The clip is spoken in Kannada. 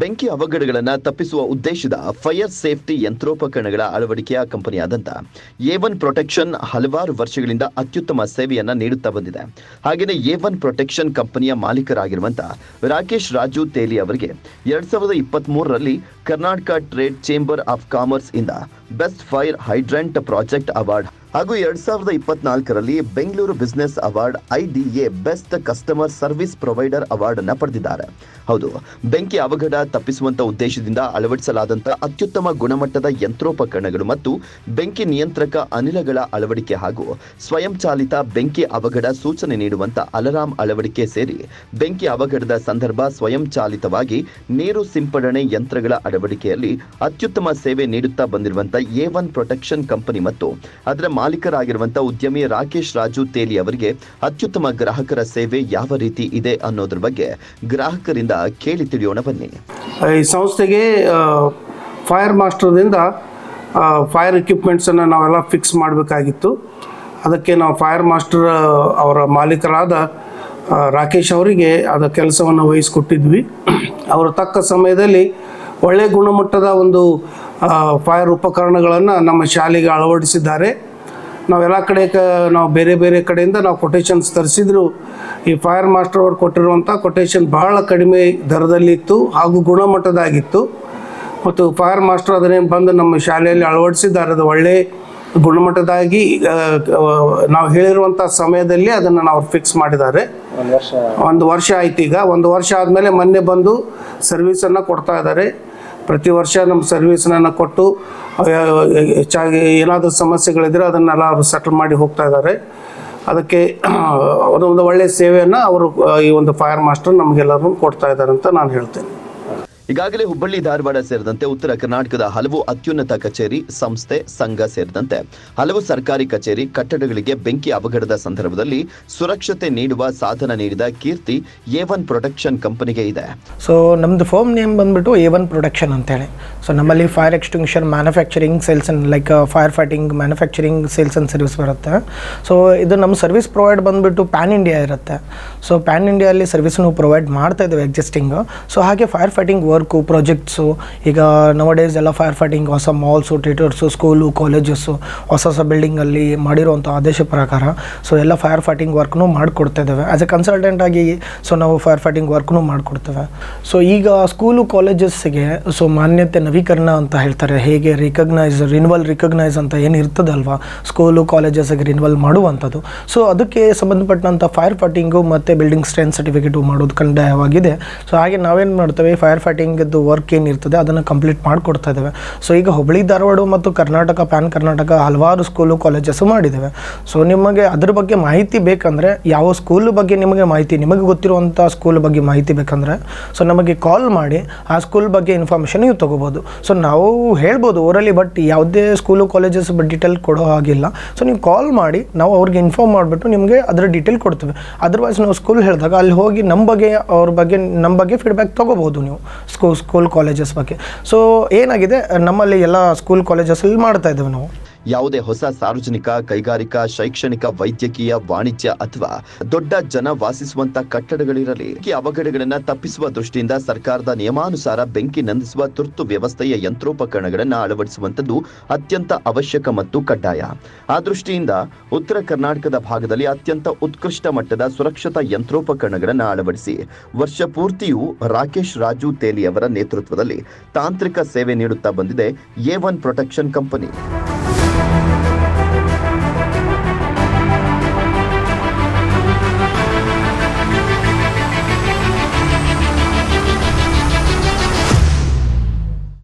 ಬೆಂಕಿ ಅವಘಡಗಳನ್ನು ತಪ್ಪಿಸುವ ಉದ್ದೇಶದ ಫೈರ್ ಸೇಫ್ಟಿ ಯಂತ್ರೋಪಕರಣಗಳ ಅಳವಡಿಕೆಯ ಕಂಪನಿಯಾದಂಥ ಎ ಒನ್ ಪ್ರೊಟೆಕ್ಷನ್ ಹಲವಾರು ವರ್ಷಗಳಿಂದ ಅತ್ಯುತ್ತಮ ಸೇವೆಯನ್ನು ನೀಡುತ್ತಾ ಬಂದಿದೆ. ಹಾಗೆಯೇ ಎ ಒನ್ ಪ್ರೊಟೆಕ್ಷನ್ ಕಂಪನಿಯ ಮಾಲೀಕರಾಗಿರುವಂಥ ರಾಕೇಶ್ ರಾಜು ತೇಲಿ ಅವರಿಗೆ ಎರಡ್ ಸಾವಿರದ ಇಪ್ಪತ್ತ್ ಮೂರರಲ್ಲಿ Karnataka trade chamber of commerce ಇಂದ best fire hydrant project award ಹಾಗೂ ಎರಡ್ ಸಾವಿರದ ಇಪ್ಪತ್ನಾಲ್ಕರಲ್ಲಿ Bengaluru business award IDA best customer service provider award ಅನ್ನ ಪಡೆದಿದ್ದಾರೆ. ಹೌದು, ಬೆಂಕಿ ಅವಘಡ ತಪ್ಪಿಸುವಂತ ಉದ್ದೇಶದಿಂದ ಅಳವಡಿಸಲಾದಂತಹ ಅತ್ಯುತ್ತಮ ಗುಣಮಟ್ಟದ ಯಂತ್ರೋಪಕರಣಗಳು ಮತ್ತು ಬೆಂಕಿ ನಿಯಂತ್ರಕ ಅನಿಲಗಳ ಅಳವಡಿಕೆ ಹಾಗೂ ಸ್ವಯಂಚಾಲಿತ ಬೆಂಕಿ ಅವಘಡ ಸೂಚನೆ ನೀಡುವಂತ ಅಲರಾಮ್ ಅಳವಡಿಕೆ ಸೇರಿ ಬೆಂಕಿ ಅವಘಡದ ಸಂದರ್ಭ ಸ್ವಯಂಚಾಲಿತವಾಗಿ ನೀರು ಸಿಂಪಡಣೆ ಯಂತ್ರಗಳ ಅಳವಡಿಕೆಯಲ್ಲಿ ಅತ್ಯುತ್ತಮ ಸೇವೆ ನೀಡುತ್ತಾ ಬಂದಿರುವಂತ ಎ ಒನ್ ಪ್ರೊಟೆಕ್ಷನ್ ಕಂಪನಿ ಮತ್ತು ಅದರ ಮಾಲೀಕರಾಗಿರುವಂಥ ಉದ್ಯಮಿ ರಾಕೇಶ್ ರಾಜು ತೇಲಿ ಅವರಿಗೆ ಅತ್ಯುತ್ತಮ ಗ್ರಾಹಕರ ಸೇವೆ ಯಾವ ರೀತಿ ಇದೆ ಅನ್ನೋದ್ರ ಬಗ್ಗೆ ಗ್ರಾಹಕರಿಂದ ಕೇಳಿ ತಿಳಿಯೋಣ ಬನ್ನಿ. ಈ ಸಂಸ್ಥೆಗೆ ಫೈರ್ ಮಾಸ್ಟರ್ದಿಂದ ಫೈರ್ ಎಕ್ವಿಪ್ಮೆಂಟ್ಸನ್ನು ನಾವೆಲ್ಲ ಫಿಕ್ಸ್ ಮಾಡಬೇಕಾಗಿತ್ತು. ಅದಕ್ಕೆ ನಾವು ಫೈರ್ ಮಾಸ್ಟರ್ ಅವರ ಮಾಲೀಕರಾದ ರಾಕೇಶ್ ಅವರಿಗೆ ಅದ ಕೆಲಸವನ್ನು ವಹಿಸಿಕೊಟ್ಟಿದ್ವಿ. ಅವರು ತಕ್ಕ ಸಮಯದಲ್ಲಿ ಒಳ್ಳೆಯ ಗುಣಮಟ್ಟದ ಒಂದು ಫೈರ್ ಉಪಕರಣಗಳನ್ನು ನಮ್ಮ ಶಾಲೆಗೆ ಅಳವಡಿಸಿದ್ದಾರೆ. ನಾವೆಲ್ಲ ಕಡೆ ಕ ನಾವು ಬೇರೆ ಬೇರೆ ಕಡೆಯಿಂದ ನಾವು ಕೊಟೇಶನ್ಸ್ ತರಿಸಿದ್ರು. ಈ ಫೈರ್ ಮಾಸ್ಟರ್ ಅವರು ಕೊಟ್ಟಿರುವಂಥ ಕೊಟೇಶನ್ ಬಹಳ ಕಡಿಮೆ ದರದಲ್ಲಿತ್ತು ಹಾಗೂ ಗುಣಮಟ್ಟದಾಗಿತ್ತು. ಮತ್ತು ಫೈರ್ ಮಾಸ್ಟರ್ ಅದನ್ನೇನು ಬಂದು ನಮ್ಮ ಶಾಲೆಯಲ್ಲಿ ಅಳವಡಿಸಿದ್ದಾರೆ ಅದು ಒಳ್ಳೆ ಗುಣಮಟ್ಟದಾಗಿ ನಾವು ಹೇಳಿರುವಂಥ ಸಮಯದಲ್ಲಿ ಅದನ್ನು ನಾವು ಫಿಕ್ಸ್ ಮಾಡಿದ್ದಾರೆ. ಒಂದು ವರ್ಷ. ಆಯ್ತು ಈಗ. ಒಂದು ವರ್ಷ ಆದಮೇಲೆ ಮೊನ್ನೆ ಬಂದು ಸರ್ವಿಸನ್ನು ಕೊಡ್ತಾ ಇದ್ದಾರೆ. ಪ್ರತಿ ವರ್ಷ ನಮ್ಮ ಸರ್ವಿಸ್ನನ್ನು ಕೊಟ್ಟು ಹೆಚ್ಚಾಗಿ ಏನಾದರೂ ಸಮಸ್ಯೆಗಳಿದ್ದರೆ ಅದನ್ನೆಲ್ಲ ಅವರು ಸೆಟಲ್ ಮಾಡಿ ಹೋಗ್ತಾ ಇದ್ದಾರೆ. ಅದಕ್ಕೆ ಅದೊಂದು ಒಳ್ಳೆಯ ಸೇವೆಯನ್ನು ಅವರು ಈ ಒಂದು ಫೈರ್ ಮಾಸ್ಟರ್ ನಮಗೆಲ್ಲರೂ ಕೊಡ್ತಾ ಇದ್ದಾರೆ ಅಂತ ನಾನು ಹೇಳ್ತೇನೆ. ಈಗಾಗಲೇ ಹುಬ್ಬಳ್ಳಿ, ಧಾರವಾಡ ಸೇರಿದಂತೆ ಉತ್ತರ ಕರ್ನಾಟಕದ ಹಲವು ಅತ್ಯುನ್ನತ ಕಚೇರಿ, ಸಂಸ್ಥೆ, ಸಂಘ ಸೇರಿದಂತೆ ಹಲವು ಸರ್ಕಾರಿ ಕಚೇರಿ, ಕಟ್ಟಡಗಳಿಗೆ ಬೆಂಕಿ ಅವಘಡದ ಸಂದರ್ಭದಲ್ಲಿ ಸುರಕ್ಷತೆ ನೀಡುವ ಸಾಧನ ನೀಡಿದ ಕೀರ್ತಿ ಎ ಒನ್ ಪ್ರೊಟೆಕ್ಷನ್ ಕಂಪನಿಗೆ ಇದೆ. ಸೊ ನಮ್ದು ಫೋಮ್ ನೇಮ್ ಬಂದ್ಬಿಟ್ಟು ಎ ಒನ್ ಪ್ರೊಡಕ್ಷನ್ ಅಂತೇಳಿ. ಸೊ ನಮ್ಮಲ್ಲಿ fire extinction manufacturing sales and like fire fighting manufacturing sales and service ಬರುತ್ತೆ. ಸೊ ಇದು ನಮ್ಮ ಸರ್ವಿಸ್ ಪ್ರೊವೈಡ್ ಬಂದ್ಬಿಟ್ಟು ಪ್ಯಾನ್ ಇಂಡಿಯಾ ಇರುತ್ತೆ. ಸೊ ಪ್ಯಾನ್ ಸರ್ವಿಸ್ ಅನ್ನು ಪ್ರೊವೈಡ್ ಮಾಡ್ತಾ ಇದ್ದೇವೆ ಎಕ್ಸಿಸ್ಟಿಂಗು ಸೊ ಹಾಗೆ ಫೈರ್ ಫೈಟಿಂಗ್ ವರ್ಕು ಪ್ರಾಜೆಕ್ಟ್ಸು ಈಗ ನವಡೇಸ್ ಎಲ್ಲ ಫೈರ್ ಫೈಟಿಂಗ್ ಹೊಸ ಮಾಲ್ಸು ಥಿಯೇಟರ್ಸು ಸ್ಕೂಲು ಕಾಲೇಜಸ್ಸು ಹೊಸ ಹೊಸ ಬಿಲ್ಡಿಂಗಲ್ಲಿ ಮಾಡಿರುವಂಥ ಆದೇಶ ಪ್ರಕಾರ ಸೊ ಎಲ್ಲ ಫೈರ್ ಫೈಟಿಂಗ್ ವರ್ಕ್ನೂ ಮಾಡಿಕೊಡ್ತಿದ್ದೇವೆ ಆ್ಯಸ್ ಎ ಕನ್ಸಲ್ಟೆಂಟ್ ಆಗಿ ಸೊ ನಾವು ಫೈರ್ ಫೈಟಿಂಗ್ ವರ್ಕ್ನೂ ಮಾಡಿಕೊಡ್ತೇವೆ. ಸೊ ಈಗ ಸ್ಕೂಲು ಕಾಲೇಜಸ್ಸಿಗೆ ಸೊ ಮಾನ್ಯತೆ ನವೀಕರಣ ಅಂತ ಹೇಳ್ತಾರೆ. ಹೇಗೆ ರಿಕಗ್ನೈಸ್ ರಿನ್ವಲ್ ರಿಕಗ್ನೈಸ್ ಅಂತ ಏನು ಇರ್ತದಲ್ವಾ? ಸ್ಕೂಲು ಕಾಲೇಜಸ್ಗೆ ರಿನ್ವಲ್ ಮಾಡುವಂಥದ್ದು. ಸೊ ಅದಕ್ಕೆ ಸಂಬಂಧಪಟ್ಟಂಥ ಫೈರ್ ಫೈಟಿಂಗು ಮತ್ತು ಬಿಲ್ಡಿಂಗ್ ಸ್ಟ್ರೆಂತ್ ಸರ್ಟಿಫಿಕೇಟು ಮಾಡೋದು ಕಡ್ಡಾಯವಾಗಿದೆ. ಸೊ ಹಾಗೆ ನಾವೇನು ಮಾಡ್ತೇವೆ? ಫೈರ್ ಫೈಟಿಂಗದ್ದು ವರ್ಕ್ ಏನಿರ್ತದೆ ಅದನ್ನು ಕಂಪ್ಲೀಟ್ ಮಾಡಿಕೊಡ್ತಾ ಇದ್ದೇವೆ. ಸೊ ಈಗ ಹುಬ್ಬಳ್ಳಿ ಧಾರವಾಡ ಮತ್ತು ಕರ್ನಾಟಕ ಪ್ಯಾನ್ ಕರ್ನಾಟಕ ಹಲವಾರು ಸ್ಕೂಲು ಕಾಲೇಜಸ್ಸು ಮಾಡಿದ್ದೇವೆ. ಸೊ ನಿಮಗೆ ಅದ್ರ ಬಗ್ಗೆ ಮಾಹಿತಿ ಬೇಕಂದರೆ, ಯಾವ ಸ್ಕೂಲ್ ಬಗ್ಗೆ ನಿಮಗೆ ಮಾಹಿತಿ, ನಿಮಗೆ ಗೊತ್ತಿರುವಂಥ ಸ್ಕೂಲ್ ಬಗ್ಗೆ ಮಾಹಿತಿ ಬೇಕಂದರೆ ಸೊ ನಮಗೆ ಕಾಲ್ ಮಾಡಿ, ಆ ಸ್ಕೂಲ್ ಬಗ್ಗೆ ಇನ್ಫಾರ್ಮೇಷನ್ ನೀವು ತೊಗೋಬೋದು. ಸೊ ನಾವು ಹೇಳ್ಬೋದು ಊರಲ್ಲಿ ಬಟ್ ಯಾವುದೇ ಸ್ಕೂಲು ಕಾಲೇಜಸ್ ಡೀಟೇಲ್ ಕೊಡೋ ಹಾಗಿಲ್ಲ. ಸೊ ನೀವು ಕಾಲ್ ಮಾಡಿ, ನಾವು ಅವ್ರಿಗೆ ಇನ್ಫಾರ್ಮ್ ಮಾಡಿಬಿಟ್ಟು ನಿಮಗೆ ಅದರ ಡೀಟೇಲ್ ಕೊಡ್ತೇವೆ. ಅದರ್ವೈಸ್ ನಾವು ಸ್ಕೂಲ್ ಹೇಳಿದಾಗ ಅಲ್ಲಿ ಹೋಗಿ ನಮ್ಮ ಬಗ್ಗೆ, ಅವ್ರ ಬಗ್ಗೆ ನಮ್ಮ ಬಗ್ಗೆ ಫೀಡ್ಬ್ಯಾಕ್ ತೊಗೋಬೋದು ನೀವು. ಸ್ಕೂ ಸ್ಕೂಲ್ ಕಾಲೇಜಸ್ ಬಗ್ಗೆ. ಸೊ ಏನಾಗಿದೆ? ನಮ್ಮಲ್ಲಿ ಎಲ್ಲ ಸ್ಕೂಲ್ ಕಾಲೇಜಸಲ್ಲಿ ಮಾಡ್ತಾ ಇದ್ದೇವೆ ನಾವು. ಯಾವುದೇ ಹೊಸ ಸಾರ್ವಜನಿಕ, ಕೈಗಾರಿಕಾ, ಶೈಕ್ಷಣಿಕ, ವೈದ್ಯಕೀಯ, ವಾಣಿಜ್ಯ ಅಥವಾ ದೊಡ್ಡ ಜನ ವಾಸಿಸುವಂತ ಕಟ್ಟಡಗಳಿರಲಿ, ಈ ಅವಘಡಗಳನ್ನು ತಪ್ಪಿಸುವ ದೃಷ್ಟಿಯಿಂದ ಸರ್ಕಾರದ ನಿಯಮಾನುಸಾರ ಬೆಂಕಿ ನಂದಿಸುವ ತುರ್ತು ವ್ಯವಸ್ಥೆಯ ಯಂತ್ರೋಪಕರಣಗಳನ್ನು ಅಳವಡಿಸುವಂತದ್ದು ಅತ್ಯಂತ ಅವಶ್ಯಕ ಮತ್ತು ಕಡ್ಡಾಯ. ಆ ದೃಷ್ಟಿಯಿಂದ ಉತ್ತರ ಕರ್ನಾಟಕದ ಭಾಗದಲ್ಲಿ ಅತ್ಯಂತ ಉತ್ಕೃಷ್ಟ ಮಟ್ಟದ ಸುರಕ್ಷತಾ ಯಂತ್ರೋಪಕರಣಗಳನ್ನು ಅಳವಡಿಸಿ, ವರ್ಷ ಪೂರ್ತಿಯೂ ರಾಕೇಶ್ ರಾಜು ತೇಲಿ ಅವರ ನೇತೃತ್ವದಲ್ಲಿ ತಾಂತ್ರಿಕ ಸೇವೆ ನೀಡುತ್ತಾ ಬಂದಿದೆ ಎ ಒನ್ ಪ್ರೊಟೆಕ್ಷನ್ ಕಂಪನಿ.